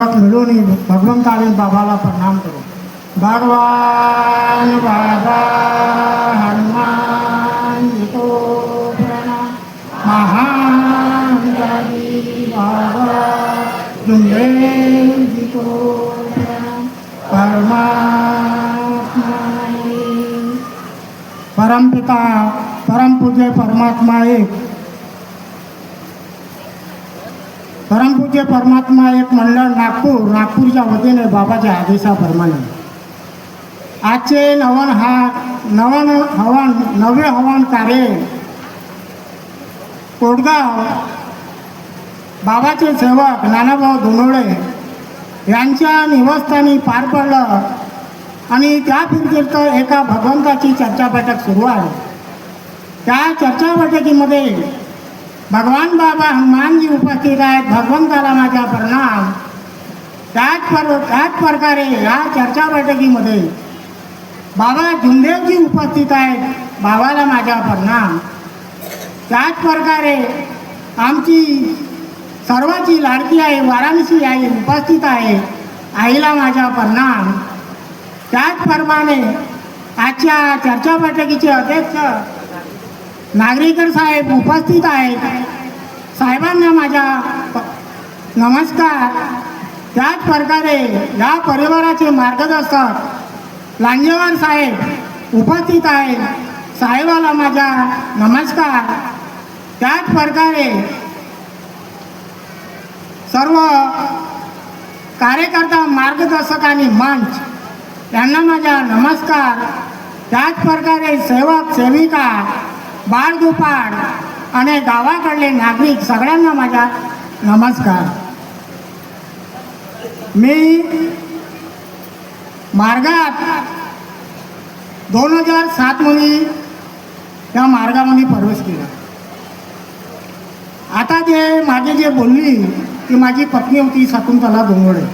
मिळून भगवंत आणि बाबाला प्रणाम करू भगवान बाबा हनुमान तो प्रणाम महान गाडी बाबा जुंबे तो प्रणाम परमात्मा परमपिता परमपूज्य परमात्मा एक मंडळ नागपूर नागपूरच्या वतीने बाबाच्या आदेशाप्रमाणे. आजचे नवन हा नवन हवन नवे हवन कार्य कोटगाव बाबाचे सेवक नानाभाऊ धुनोळे यांच्या निवासस्थानी पार पडलं आणि त्या फिरतीर्थ एका भगवंताची चर्चा बैठक सुरू आहे. त्या चर्चा बैठकीमध्ये भगवान बाबा हनुमानजी उपस्थित आहेत भगवंताला माझा प्रणाम. त्याच पर त्याच प्रकारे या चर्चा बैठकीमध्ये बाबा जुंदेवजी उपस्थित आहेत बाबाला माझा प्रणाम. त्याच प्रकारे आमची सर्वाची लाडकी आहे वाराणसी आई उपस्थित आहे आईला माझा प्रणाम. त्याचप्रमाणे आजच्या चर्चा बैठकीचे अध्यक्ष नागरीकर साहेब उपस्थित आहेत. साहेबांना माझा नमस्कार. त्याच प्रकारे या परिवाराचे मार्गदर्शक लांजेवार साहेब उपस्थित आहेत. साहेबाला माझा नमस्कार. त्याच प्रकारे सर्व कार्यकर्ता मार्गदर्शक आणि मंच यांना माझा नमस्कार. त्याच प्रकारे सेवक सेविका बाळगोपाळ आणि गावाकडले नागरिक सगळ्यांना माझा नमस्कार. मी मार्गात दोन हजार सातमध्ये त्या मार्गामध्ये प्रवेश केला. आता जे माझे जे बोलली ती माझी पत्नी होती शकुंतला डोंगरे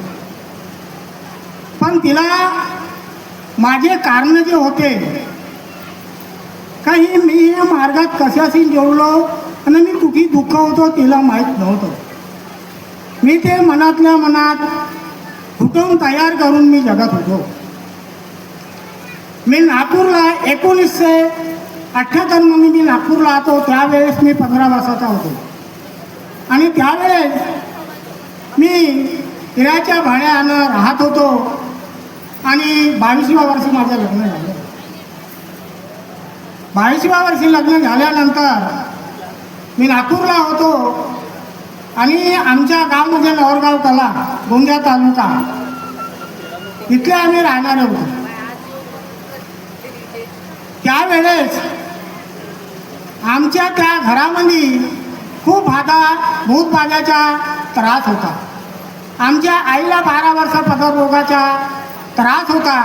पण तिला माझे कारण जे होते काही मी या मार्गात कशाशी जेवलो आणि मी कुठे दुःख होतो तिला माहीत नव्हतं. मी ते मनातल्या मनात फुटवून तयार करून मी जगत होतो. मी नागपूरला एकोणीसशे अठ्ठ्याहत्तरमध्ये मी नागपूरला होतो त्यावेळेस मी पंधरा वर्षाचा होतो. आणि त्यावेळेस मी हिराच्या भाड्यानं राहत होतो आणि बावीसव्या वर्षी माझं लग्न झालं. बावीसव्या वर्षी लग्न झाल्यानंतर मी नागपूरला होतो आणि आमच्या गावमध्ये नवरगाव कला गोंदिया तालुका. इथले आम्ही राहणार होतो. त्यावेळेस आमच्या त्या घरामध्ये खूप हाता भूतबाजाचा त्रास होता. आमच्या आईला बारा वर्ष पदररोगाचा त्रास होता.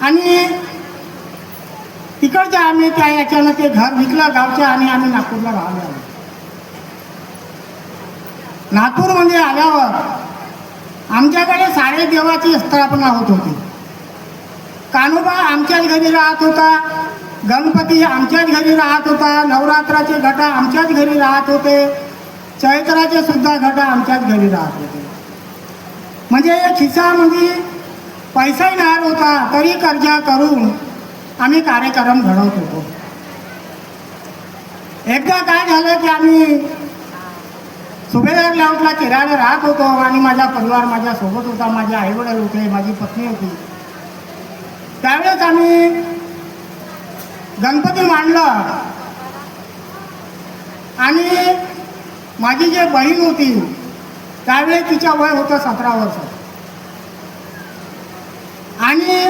आणि तिकडच्या आम्ही त्या याच्यानं ते घर विकलं गावच्या आणि आम्ही नागपूरला राहिलो. आलो नागपूरमध्ये म्हणजे आल्यावर आमच्याकडे सारे देवाची स्थापना होत होती. कानोबा आमच्याच घरी राहत होता गणपती आमच्याच घरी राहत होता नवरात्राचे घटा आमच्याच घरी राहत होते चैत्राचे सुद्धा घटा आमच्याच घरी राहत होते. म्हणजे या खिसामध्ये म्हणजे पैसाही नार होता तरी कर्जा करून आम्ही कार्यक्रम घडवत होतो. एकदा काय झालं की आम्ही सुभेदार लाऊटला किरायला राहत होतो आणि माझा परिवार माझ्या सोबत होता माझे आईवडील होते माझी पत्नी होती. त्यावेळेस आम्ही गणपती मांडलं. आणि माझी जे बहीण होती त्यावेळेस तिच्या वय होतं सतरा वर्ष. आणि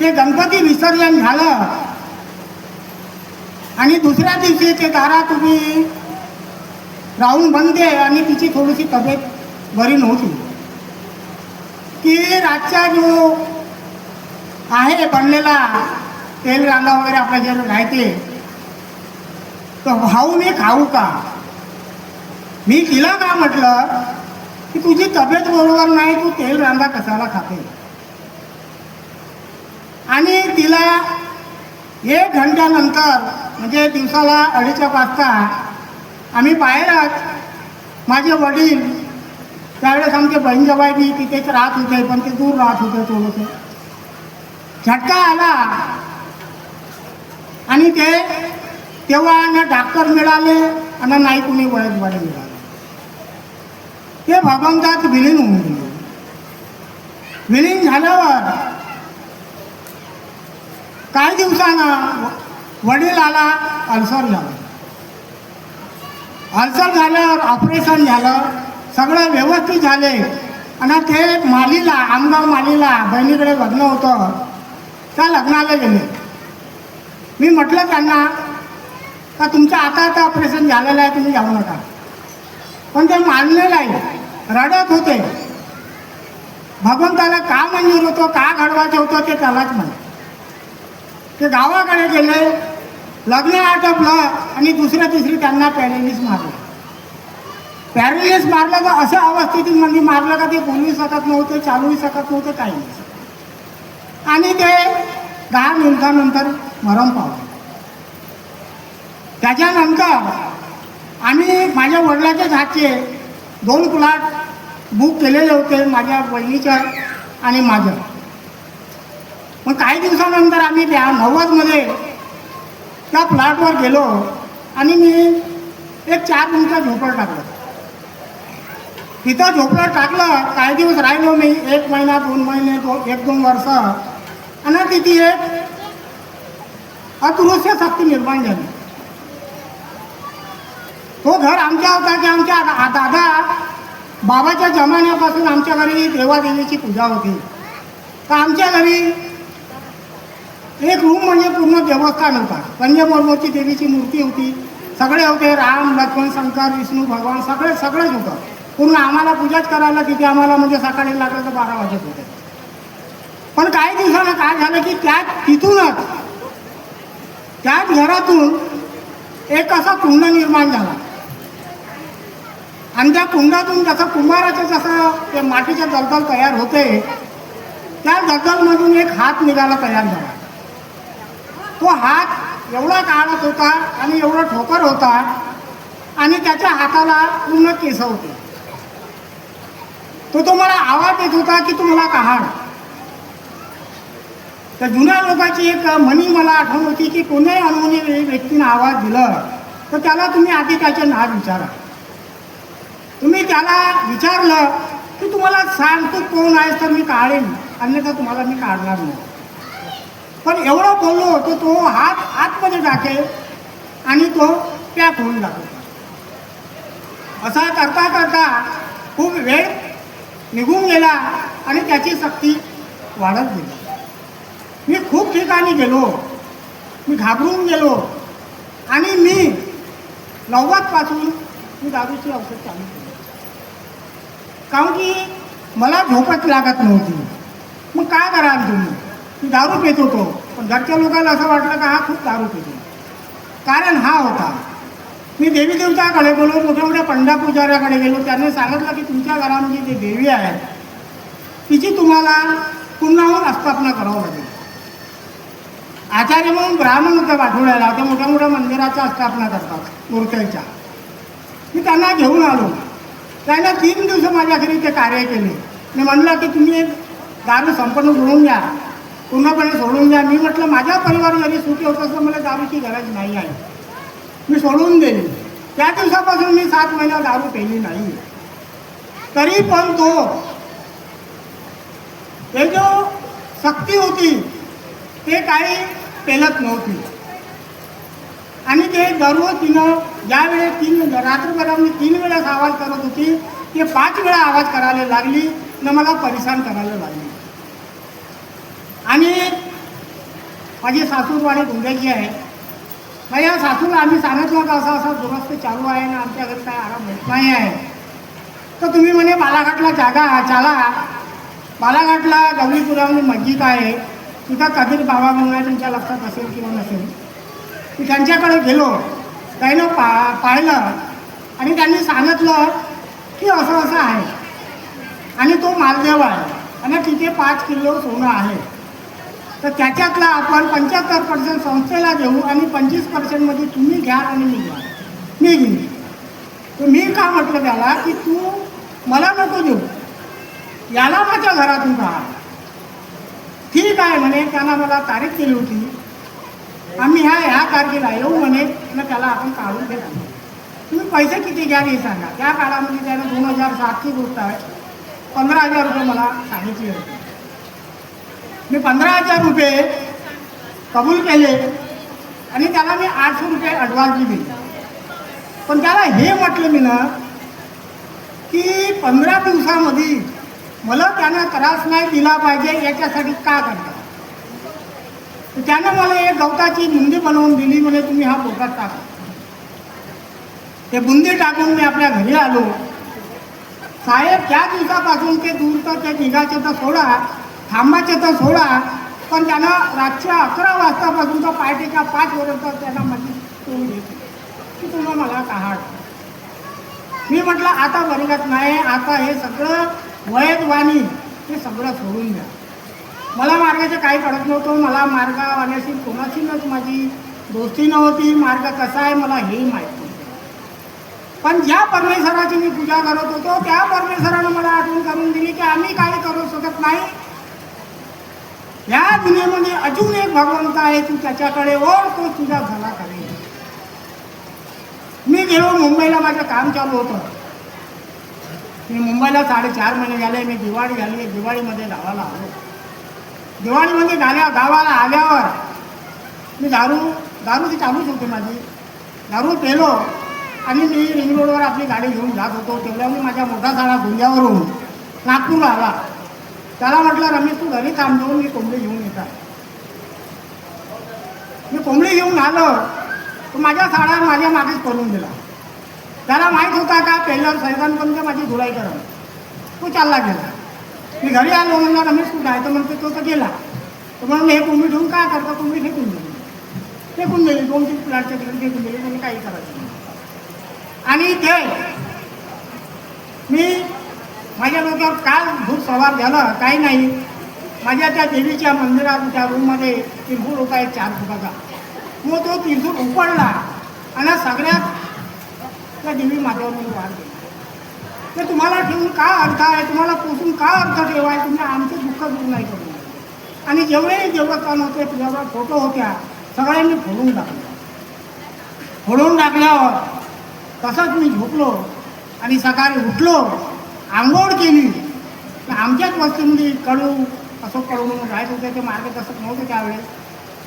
ते गणपती विसर्जन झालं. आणि दुसऱ्या दिवशी ते दारा तुम्ही राहून बनते आणि तिची थोडीशी तब्येत बरी नव्हती. की रातचा जो आहे बनलेला तेल रांगा वगैरे आपल्या जे राहते तर भाऊ मी खाऊ का? मी तिला का म्हटलं की तुझी तब्येत बरोबर नाही तू तेल रांगा कशाला खाते? आणि तिला एक घंट्यानंतर म्हणजे दिवसाला अडीच वाजता आम्ही बाहेरच माझे वडील त्यावेळेस आमचे बहीण बी तिथेच राहत होते पण ते दूर राहत होते थोडंसं. झटका आला. आणि ते तेव्हा ना डॉक्टर मिळाले आणि नाही कुणी वयस्वाडे मिळाले. ते भगवंतात विलीन होऊन गेले. विलीन झाल्यावर काही दिवसानं वडील आला अल्सर झाला. अल्सर झाल्यावर ऑपरेशन झालं सगळं व्यवस्थित झाले. आणि ते मालीला आमगाव मालीला बहिणीकडे लग्न होतं. त्या लग्नाला गेले. मी म्हटलं त्यांना का तुमचं आता आता ऑपरेशन झालेलं आहे तुम्ही जाऊ नका. पण ते मानले नाही. रडत होते. भगवंताला का मंजूर होतं का घडवायचं होतं ते त्यालाच म्हणत ते गावाकडे गेले लग्न आटपलं आणि दुसऱ्या तिसरी त्यांना पॅरेलिस मारलं. पॅरेलिस मारलं तर अशा अवस्थेमध्ये म्हणजे मारलं का ते बोलू शकत नव्हते चालूही शकत नव्हते काही नाही. आणि ते दहा मिनिटानंतर मरण पावले. त्याच्यानंतर आम्ही माझ्या वडिलाच्याच हातचे दोन प्लॉट बुक केलेले होते माझ्या बहिणीच्या आणि माझं. मग काही दिवसानंतर आम्ही त्या नव्वदमध्ये त्या फ्लॅटवर गेलो आणि मी एक चार मिनिटं झोपड टाकलं. तिथं झोपडं टाकलं काही दिवस राहिलो मी एक महिना दोन महिने दो एक दोन वर्ष. आणि तिथे एक अतुरुष्य शक्ती निर्माण झाली. तो घर आमच्या होता की आमच्या दादा बाबाच्या जमान्यापासून आमच्या घरी देवादेवीची पूजा होती. तर आमच्या घरी एक रूम म्हणजे पूर्ण देवस्थान होता. पंचमर्मोची देवीची मूर्ती होती. सगळे होते राम लक्ष्मण शंकर विष्णू भगवान सगळे सगळेच होतं. पूर्ण आम्हाला पूजाच करायला तिथे आम्हाला म्हणजे सकाळी लागलं तर बारा वाजत होते. पण काही दिवसानं काय झालं की त्या तिथूनच त्याच घरातून एक असा कुंड निर्माण झाला. आणि त्या कुंडातून जसं कुंभाराचं जसं ते मातीचे दलदल तयार होते त्या दलदलमधून एक हात निघाला तयार झाला. तो हात एवढा काढत होता आणि एवढा ठोकर होता आणि त्याच्या हाताला पूर्ण केस होते. तो तुम्हाला आवाज देत होता की तुम्हाला काढ त्या जुन्या लोकांची एक म्हणी मला आठवण होती की कोणीही अनुभवी व्यक्तीनं आवाज दिलं तर त्याला तुम्ही आधी त्याचे नाव विचारा. तुम्ही त्याला विचारलं की तुम्हाला सांग तू कोण आहेस तर मी काढेन अन्यथा तुम्हाला मी काढणार नाही. पण एवढं बोललो की तो हात आतमध्ये टाके आणि तो पॅक होऊन जातो. असा करता करता खूप वेळ निघून गेला आणि त्याची शक्ती वाढत गेली. मी खूप ठिकाणी गेलो. मी घाबरून गेलो. आणि मी नव्वदपासून मी दारूची औषध चालू केली. कारण की मला झोपच लागत नव्हती. मग काय कराल तुम्ही? की दारू पित होतो पण घरच्या लोकांना असं वाटलं का हा खूप दारू पितो. कारण हा होता. मी देवी देवताकडे गेलो मोठ्या मोठ्या पंडा पुजाऱ्याकडे गेलो. त्यांनी सांगितलं की तुमच्या घरामध्ये जी देवी आहे तिची तुम्हाला पुन्हाहून स्थापना करावं लागेल. आचार्य म्हणून ब्राह्मण होते पाठवण्याला. ते मोठ्या मोठ्या मंदिराच्या स्थापना करतात मूर्त्यांच्या. मी त्यांना घेऊन आलो. त्यांना तीन दिवस माझ्या घरी ते कार्य केले. मी म्हणलं की तुम्ही एक दारू संपन्न जोडून घ्या. पूर्णपणे सोडून द्या. मी म्हटलं माझ्या परिवार जरी सुखी होत असं मला दारूची गरज नाही आहे. मी सोडून देईन. त्या दिवसापासून मी सात महिना दारू पेली नाही. तरी पण तो ते जो शक्ती होती ते काही पेलत नव्हती. आणि ते दररोज तिनं ज्यावेळेस तीन रात्रभरात मी तीन वेळेस आवाज करत होती ते पाच वेळा आवाज करायला लागली न मला परेशान करायला लागली. आणि माझी सासूरवाडी गुंड्याची आहे. माझ्या सासूला आम्ही सांगितलं का असं असं दुरुस्त चालू आहे ना आमच्या घरी काय आराम होत नाही आहे. तर तुम्ही म्हणे बालाघाटला जागा चाला. बालाघाटला गौरीपुरामध्ये मस्जिद आहे. तिथं कबीर बाबा म्हणून आहे तुमच्या लक्षात असेल किंवा नसेल. मी त्यांच्याकडे गेलो. त्यानं पा पाहिलं. आणि त्यांनी सांगितलं की असं असं आहे. आणि तो मालदेव आहे. आणि तिथे पाच किलो सोनं आहे. तर त्याच्यातला आपण पंच्याहत्तर पर्सेंट संस्थेला देऊ आणि पंचवीस पर्सेंटमध्ये तुम्ही घ्या आणि मी घ्या मी घेईन. तर मी का म्हटलं त्याला की तू मला नको देऊ. याला माझ्या घरातून राहा. ठीक आहे म्हणे त्यांना मला तारीख दिली होती. आम्ही ह्या ह्या तारखेला येऊ म्हणे मग त्याला आपण काढून घेतो तुम्ही पैसे किती घ्या हे सांगा. त्या काळामध्ये त्यानं दोन हजार सातची गोष्ट आहे. पंधरा हजार रुपये मला सांगितले होते. मी पंधरा हजार रुपये कबूल केले आणि त्याला मी आठशे रुपये ॲडव्हान्स दिली. पण त्याला हे म्हटलं मी ना की पंधरा दिवसामध्ये मला त्यानं त्रास नाही दिला पाहिजे याच्यासाठी का करता? तर त्यानं मला एक गवताची बुंदी बनवून दिली म्हणजे तुम्ही हा पोटात टाका. ते बुंदी टाकून मी आपल्या घरी आलो. साहेब त्या दिवसापासून ते दूर तर ते निघायचे तर सोडा. थांबायचे तर सोडा पण त्यानं रातच्या अकरा वाजतापासून तर पहाटेच्या पाच वर्ष त्यांना म्हणजे टोळी घेतली की तुला मला काढ मी म्हटलं आता वर्गात नाही आता हे सगळं वयदवाणी हे सगळं सोडून द्या. मला मार्गाचं काही कळत नव्हतं मला मार्गावाल्याशी कोणाशीच माझी दोस्ती नव्हती मार्ग कसा आहे मला हेही माहीत नव्हतं. पण ज्या परमेश्वराची मी पूजा करत होतो त्या परमेश्वरानं मला आठवण करून दिली की आम्ही काही करू शकत नाही या दुनियेमध्ये अजून एक भगवंत आहे तू त्याच्याकडे ओढ तो तुझा झाला करेल. मी गेलो मुंबईला माझं काम चालू होतं. मी मुंबईला साडेचार महिने झाले मी दिवाळी झाली दिवाळीमध्ये गावाला आलो. दिवाळीमध्ये गाल्या गावाला आल्यावर मी दारू दारू ती चालूच होती माझी. दारू पेलो आणि मी रिंग रोडवर आपली गाडी घेऊन जात होतो तेवढ्या मी माझ्या मोठा साडा गुंजावरून नागपूर आला. त्याला म्हटलं रमेश तू घरी थांबलो मी कोंबडी घेऊन येतात. मी कोंबडी घेऊन आलो. तो माझ्या साडा माझ्या मागेच पडून दिला त्याला माहीत होता का पहिल्यावर सैदानपर्यंत माझी धुलाई करा. तो चालला गेला. मी घरी आलो म्हणला रमेश कुठं आहे तर म्हणते तो तर गेला. तर म्हणून हे कोंबडी ठेवून काय करता? कोंबडी फेकून दिली. फेकून दिली. दोन तीन प्लॅटच्या तिकडे फेकून दिली. त्यांनी काही करायचं नाही. आणि ते मी माझ्या डोक्यावर काय भूत सवार झालं काही नाही. माझ्या त्या देवीच्या मंदिरात त्या रूममध्ये तिरफूर होता एक चार फुटाचा. मग तो तिरफूर उपडला. आणि सगळ्यात त्या देवी माझ्यावर मी वाढ केला. तर तुम्हाला ठेवून काय अर्थ आहे? तुम्हाला पोसून काय अर्थ ठेवाय तुम्ही आमचे दुःख दूर नाही करू आणि जेवढे देवस्थान होते तुझ्यावर फोटो होत्या सगळ्यांनी फोडून टाकले. फोडून टाकल्यावर तसंच मी झोपलो आणि सकाळी उठलो. आंघोळ केली. तर आमच्याच वस्तीमध्ये कडू असं कडू म्हणून राहत होते ते मार्गदर्शक नव्हते त्यावेळेस.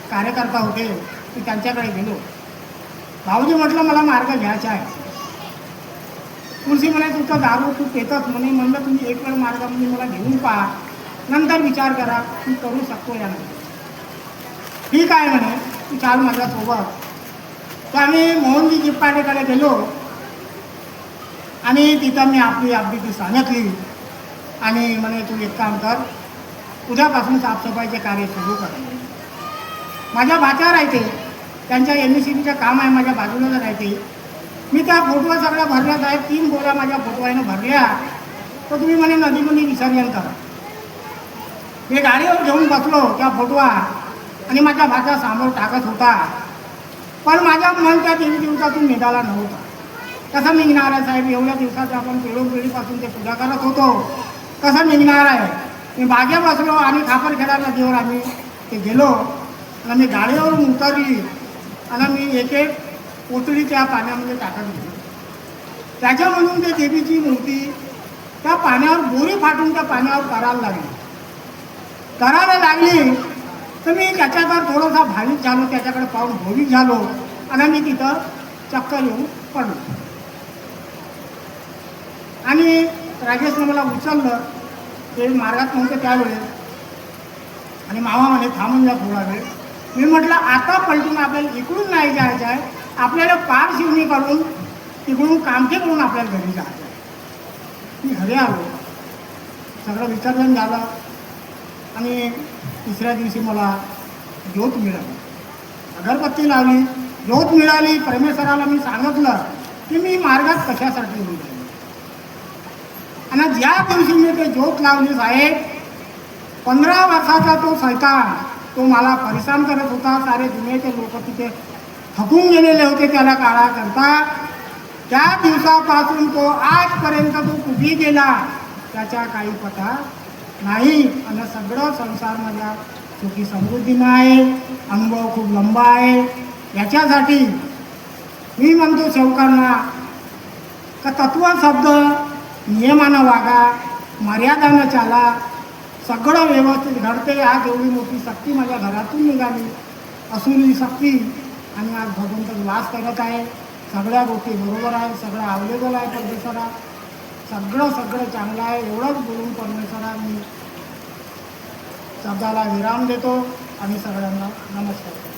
कार्यकर्ता होते मी त्यांच्याकडे गेलो. भाऊजी म्हटलं मला मार्ग घ्यायचा आहे. तुळशी म्हणे तुमचं दारू तू पेतच म्हणे. म्हणलं तुम्ही एक वेळ मार्गामध्ये म्हणजे मला घेऊन पहा. नंतर विचार करा. मी करू शकतो या ठीक आहे म्हणे. तू चाल माझ्यासोबत. तर आम्ही मोहनजी जिप्पाडेकडे गेलो. आणि तिथं मी आपली अगदी सांगितली आणि म्हणे तू एक काम कर उद्यापासून साफसफाईचे कार्य सुरू कर. माझ्या भाच्या राहते त्यांच्या एम एस सी बीचं काम आहे माझ्या बाजूला राहते. मी त्या फोटो सगळ्या भरल्या आहेत तीन गोळ्या माझ्या फोटोआनं भरल्या. तर तुम्ही म्हणे नदीमध्ये विसर्जन करा. मी गाडीवर घेऊन बसलो त्या फोटोवा आणि माझ्या भाचा समोर टाकत होता. पण माझ्या मन त्या तीन दिवसातून निघाला नव्हता. कसं निघणार आहे साहेब? एवढ्या दिवसात आपण पिढोपिढीपासून ते पूजा करत होतो. कसं निघणार आहे? मी बागे बसलो आणि खापर खेळायला जेव्हा आम्ही ते गेलो. आणि मी गाडीवरून उतरली. आणि मी एक एक पोतळी त्या पाण्यामध्ये टाकत होती त्याच्यामधून ते देवीची मूर्ती त्या पाण्यावर बोरी फाटून त्या पाण्यावर करायला लागली. करायला लागली तर मी त्याच्यावर थोडासा भाविक झालो. त्याच्याकडे पाहून भोविक झालो. आणि मी तिथं चक्कर येऊन पडलो आणि राजेशनं मला उचललं. ते मार्गात नव्हते त्यावेळेस. आणि मामा म्हणे थांबून जा थोडा वेळ. मी म्हटलं आता पलटून आपल्याला इकडून नाही जायचं आहे. आपल्याला पार शिवणी करून तिकडून कामठी करून आपल्याला घरी जायचं आहे. मी घरी आलो. सगळं विसर्जन झालं. आणि तिसऱ्या दिवशी मला ज्योत मिळाली. अगरबत्ती लावली. ज्योत मिळाली. परमेश्वराला मी सांगितलं की मी मार्गात कशासाठी येऊन आणि ज्या दिवशी मी ते ज्योत लावली साहेब. पंधरा वर्षाचा तो सैतान तो मला परेशान करत होता. सारे दुनियेचे लोक तिथे थकून गेलेले होते त्याला काळा करता त्या दिवसापासून तो आजपर्यंत तो कुठे गेला त्याच्या काही पता नाही. आणि सगळं संसार माझ्या सुखी समृद्धीनं आहे अनुभव खूप लंबा आहे. याच्यासाठी मी म्हणतो शेवकांना का तत्व शब्द नियमानं वागा मर्यादानं चाला. सगळं व्यवस्थित घडते आज एवढी मोठी शक्ती माझ्या घरातून निघाली. असून शक्ती आणि आज भगवंत वास करत आहे. सगळ्या गोष्टी बरोबर आहे सगळं अवेलेबल आहे परमेश्वरा सगळं सगळं चांगलं आहे. एवढंच बोलून परमेश्वरा मी शब्दाला विराम देतो आणि सगळ्यांना नमस्कार.